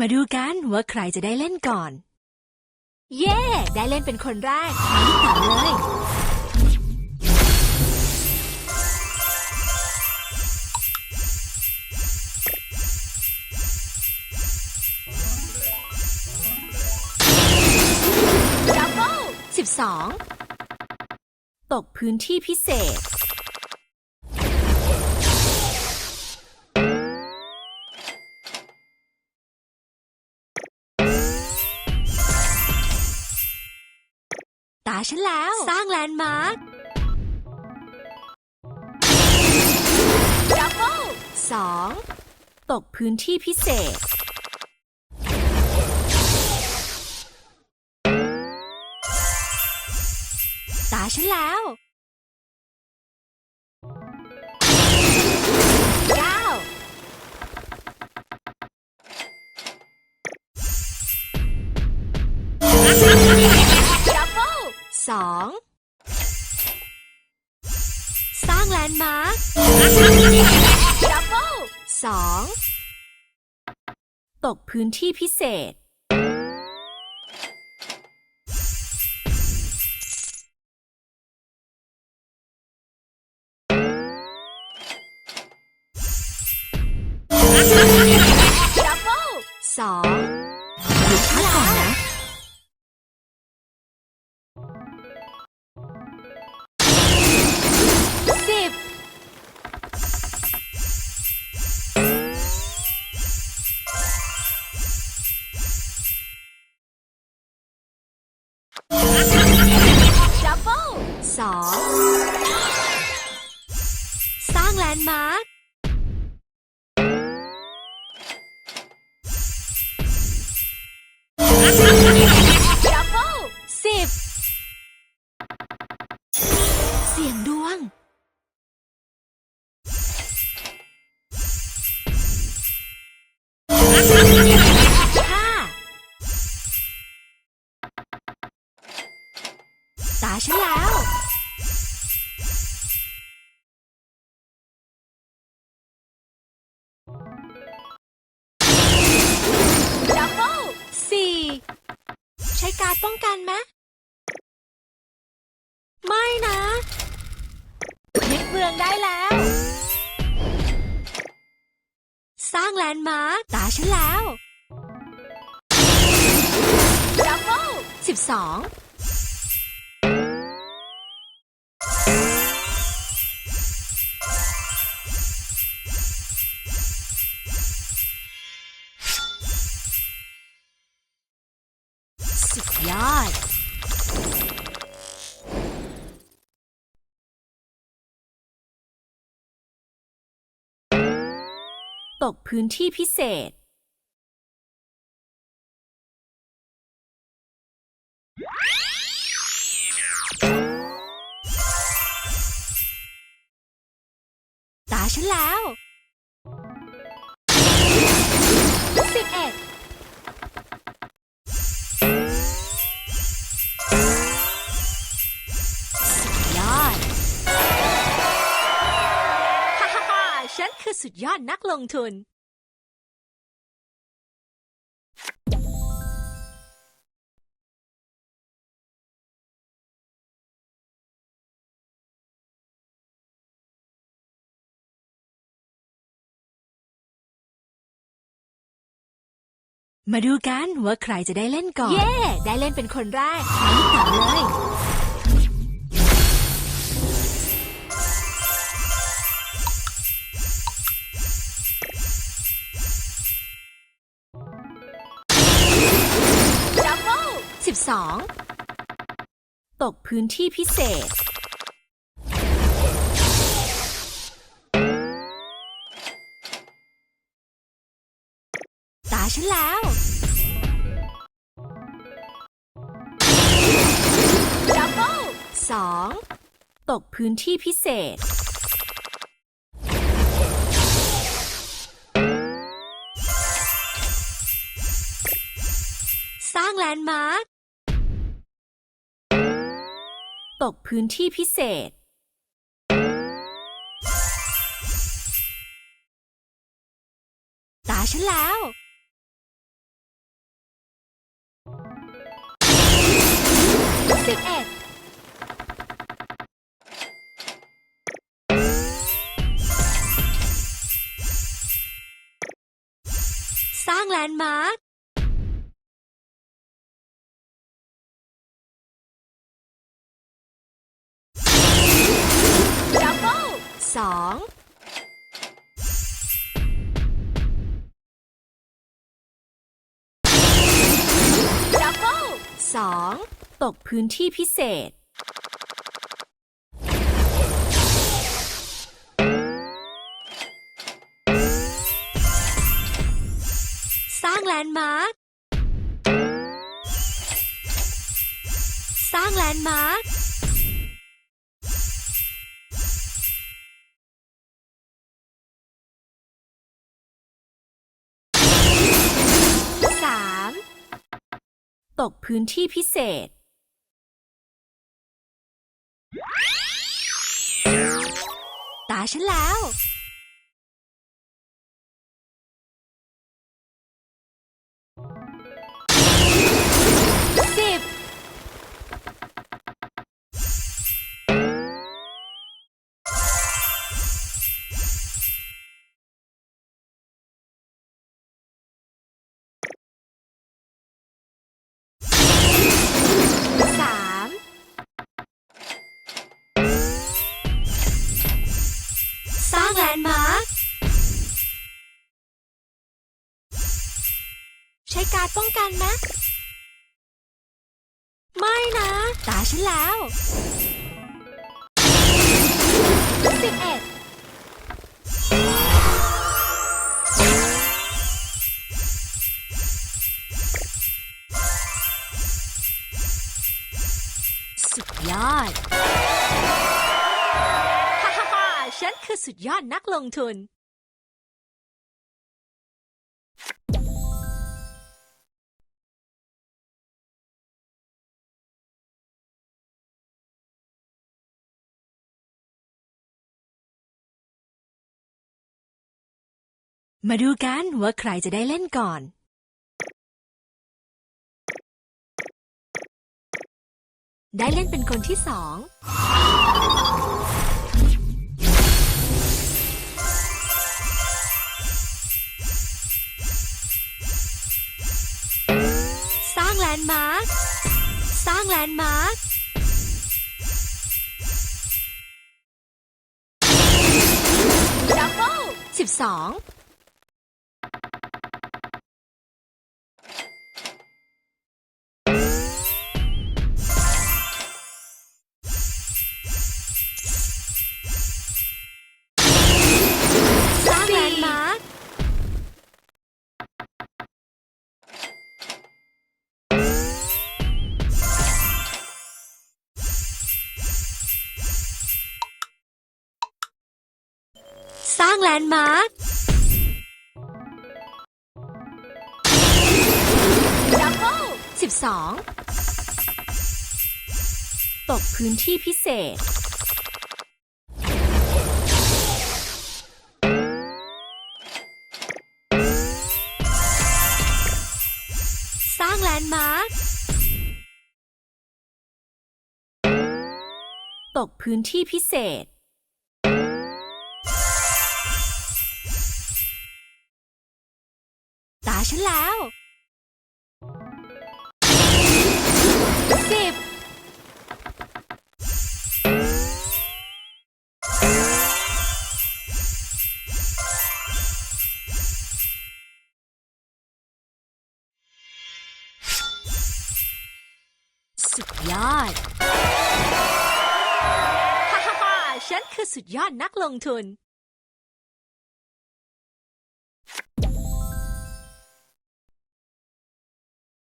มาดูกันว่าใครจะได้เล่นก่อน เย้ ได้เล่นเป็นคนแรกมาที่ต่อเลย ดับเบิลสิบสองตกพื้นที่พิเศษาฉันแล้ว สร้างแลนด์มาร์คดับเบิลสองตกพื้นที่พิเศษ ตาฉันแล้ว สองตกพื้นที่พิเศษ สองสร้างแลนด์มาร์ค ดป้องกันไหมไม่นะยึดเมืองได้แล้ว สร้างแลนด์มาร์คตาฉันแล้วดับเบิลสิบสอง ตกพื้นที่พิเศษ ตาฉันแล้ว คือสุดยอดนักลงทุน มาดูกันว่าใครจะได้เล่นก่อน เย้ได้เล่นเป็นคนแรกมาที่ต่อเลย 2. ตกพื้นที่พิเศษ ตาฉันแล้ว ดับเบิลสองตกพื้นที่พิเศษ สร้างแลนด์มาร์ค ตกพื้นที่พิเศษ ตาฉันแล้ว สิบเอ็ด สร้างแลนด์มาร์ค สองดับเบิลสองตกพื้นที่พิเศษ สร้างแลนด์มาร์ค สร้างแลนด์มาร์ค ตกพื้นที่พิเศษ ตาฉันแล้ว การดป้องกันนะไม่นะ ตาฉันแล้วสิบเอ็ดสุดยอด ฮ่าฮ่าฮ่าฉันคือสุดยอดนักลงทุน มาดูกันว่าใครจะได้เล่นก่อน ได้เล่นเป็นคนที่สอง สร้างแลนด์มาร์ค สร้างแลนด์มาร์คดับเบิลสิบสอง ร้างแลนด์มาร์คดับเบิลสิบสองตกพื้นที่พิเศษ สร้างแลนด์มาร์คตกพื้นที่พิเศษ ฉันแล้วสิบสุดยอด ฮ่าฮ่าฮ่าฉันคือสุดยอดนักลงทุน